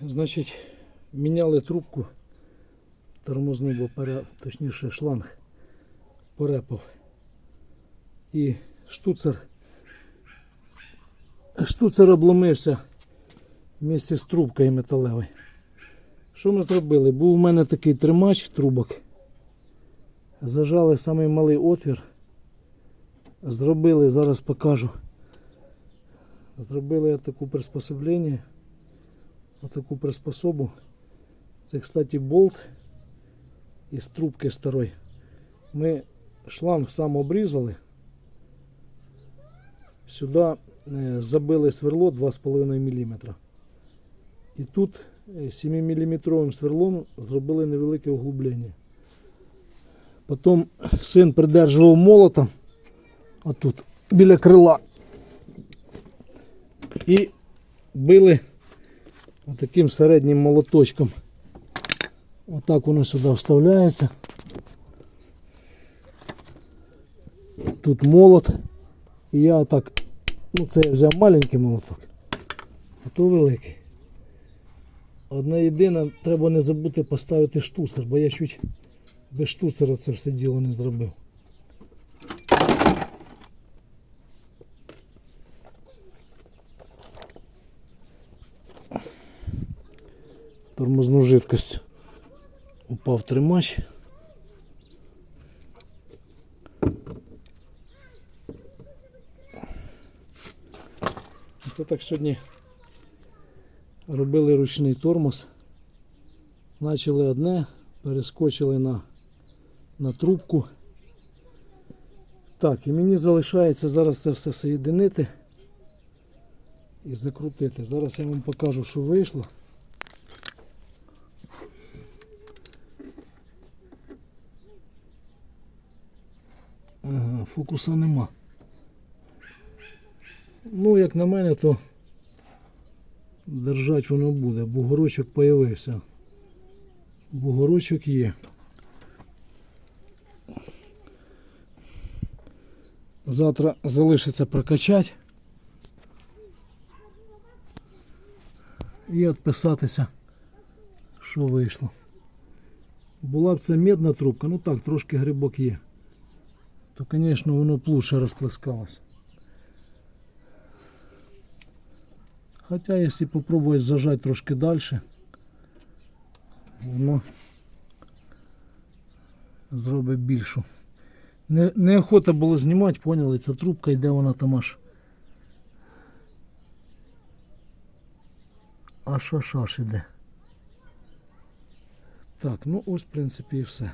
Значить, міняли трубку тормозну, бо пере, точніше шланг порепав. І штуцер. Штуцер обломився вместе з трубкою металевою. Що ми зробили? Був у мене такий тримач трубок. Зажали самий малий отвір. Зробили, зараз покажу. Зробили таку приспособлення. Отаку приспособу. Це, кстати, болт із трубки старої. Ми шланг сам обрізали. Сюди е, забили сверло 2,5 мм. І тут 7-мм сверлом зробили невелике углублення. Потім син придержував молотом отут, біля крила. І били таким середнім молоточком. Отак воно сюди вставляється. Тут молот. І я отак, ну це я взяв маленький молоток, а то великий. Одне єдине, треба не забути поставити штуцер, бо я чуть без штуцера це все діло не зробив. Тормозну жидкость. Упав тримач. Це так сьогодні робили ручний тормоз. Почали одне, перескочили на, на трубку. Так, і мені залишається зараз це все соєдинити і закрутити. Зараз я вам покажу, що вийшло. Фокуса нема. Ну, як на мене, то держать воно буде. Бугорочок появився. Бугорочок є. Завтра залишиться прокачати і відписатися, що вийшло. Була б це медна трубка, ну так, трошки грибок є. То, звісно, воно б лучше розплескалось. Хотя, если попробовать зажать трошки дальше, воно зробить більшу. Не, неохота було знімати, поняли, ця трубка йде вона там аж. Аж аж аж іде. Так, ну ось в принципі і все.